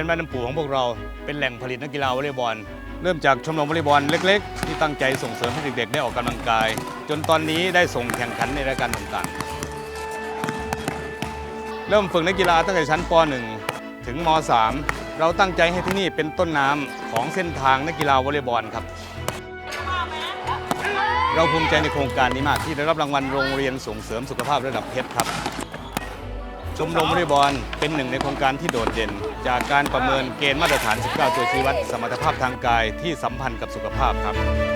ยนบ้านน้ำปูของพวกเราเป็นแหล่งผลิตนักกีฬาวอลเลย์บอล เริ่มจากชมรมวอลเลย์บอลเล็ก ๆ ที่ตั้งใจส่งเสริมให้เด็กๆ ได้ออกกำลังกาย จนตอนนี้ได้ส่งแข่งขันในรายการต่างๆ เริ่มฝึกนักกีฬาตั้งแต่ชั้นป .1 ถึงม .3 เราตั้งใจให้ที่นี่เป็นต้นน้ำของเส้นทางนักกีฬาวอลเลย์บอลครับ เราภูมิใจในโครงการนี้มากที่ได้รับรางวัลโรงเรียนส่งเสริมสุขภาพระดับเพชรครับ ชมรมวอลเลย์บอลเป็นหนึ่งในโครงการที่โดดเด่น จากการประเมินเกณฑ์มาตรฐาน 19 ตัวชี้วัดสมรรถภาพทางกายที่สัมพันธ์กับสุขภาพครับ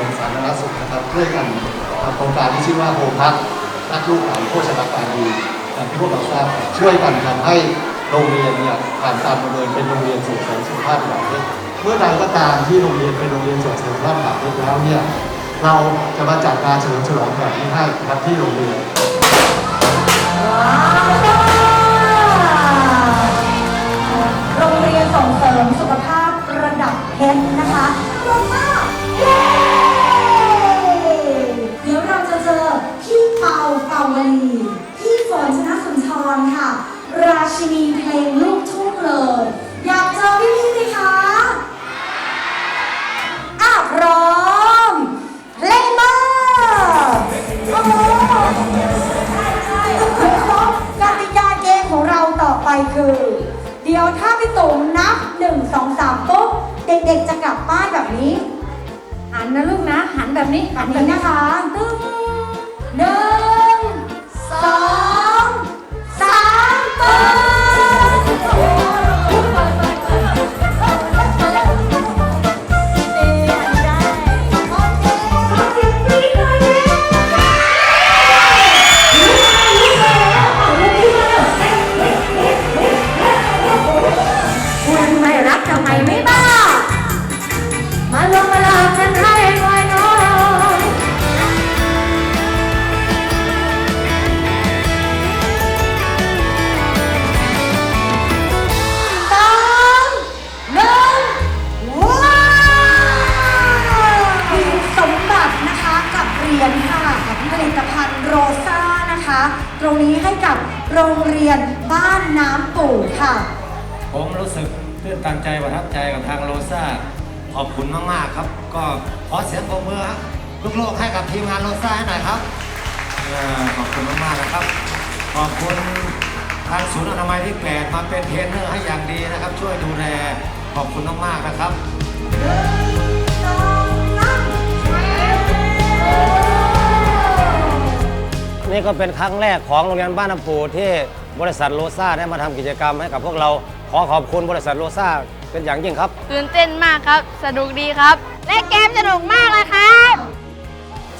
วงสาธารณสุขนะครับเพื่อกันทำโครงการที่ชื่อว่าโฮมพักนักลูกหลานโภชนาการดีอย่างที่พวกเราทราบช่วยกันทำให้โรงเรียนเนี่ยผ่านการประเมินเป็นโรงเรียนส่งเสริมสุขภาพแบบนี้เมื่อใดก็ตามที่โรงเรียนเป็นโรงเรียนส่งเสริมสุขภาพแบบนี้แล้วเนี่ยเราจะมาจัดการเฉลิมฉลองแบบนี้ให้ครับที่โรงเรียนาเปาวลีพี่ฝนชนะสุนทรค่ะ ราชินีเพลงลูกทุ่งเลย อยากเจอพี่พี่ไหมคะอะพร้อมเล่นมาโอ้โหกติกาเกมของเราต่อไปคือ เดี๋ยวถ้าพี่ตุ๋มนับ1 2 3ปุ๊บเด็กๆจะกลับบ้านแบบนี้ หันนะลูกนะ หันแบบนี้หันแบบนี้นะคะตึ้งหนึ่ง ผลิตภัณฑ์โรซ่านะคะ ตรงนี้ให้กับโรงเรียนบ้านน้ำปู่ค่ะ ผมรู้สึกตื้นตันใจประทับใจกับทางโลซ่าขอบคุณมาก ๆ ครับ ก็ขอเสียงปรบมือลูกโลกให้กับทีมงานโลซ่าให้หน่อยครับอขอบคุณมากๆนะครับ ขอบคุณทางศูนย์อนามัยที่แปดมาเป็นเทรนเนอร์ให้อย่างดีนะครับ ช่วยดูแลขอบคุณมากๆนะครับ นี่ก็เป็นครั้งแรกของโรงเรียนบ้านน้ำปูที่บริษัทโลซ่าได้มาทำกิจกรรมให้กับพวกเราขอขอบคุณบริษัทโลซ่าเป็นอย่างยิ่งครับ ตื่นเต้นมากครับ สนุกดีครับ และเกมสนุกมากเลยครับ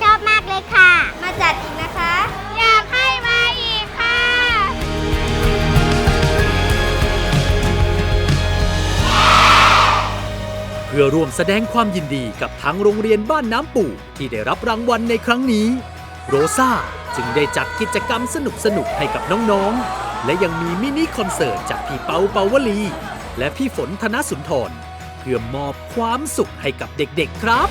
ชอบมากเลยค่ะ มาจัดอีกนะคะ อยากให้มาอีกค่ะ เพื่อร่วมแสดงความยินดีกับทางโรงเรียนบ้านน้ำปู่ที่ได้รับรางวัลในครั้งนี้ โรซาจึงได้จัดกิจกรรมสนุกๆให้กับน้องๆ และยังมีมินิคอนเสิร์ตจากพี่เปาเปาวลี และพี่ฝนธนสุนทร เพื่อมอบความสุขให้กับเด็กๆครับ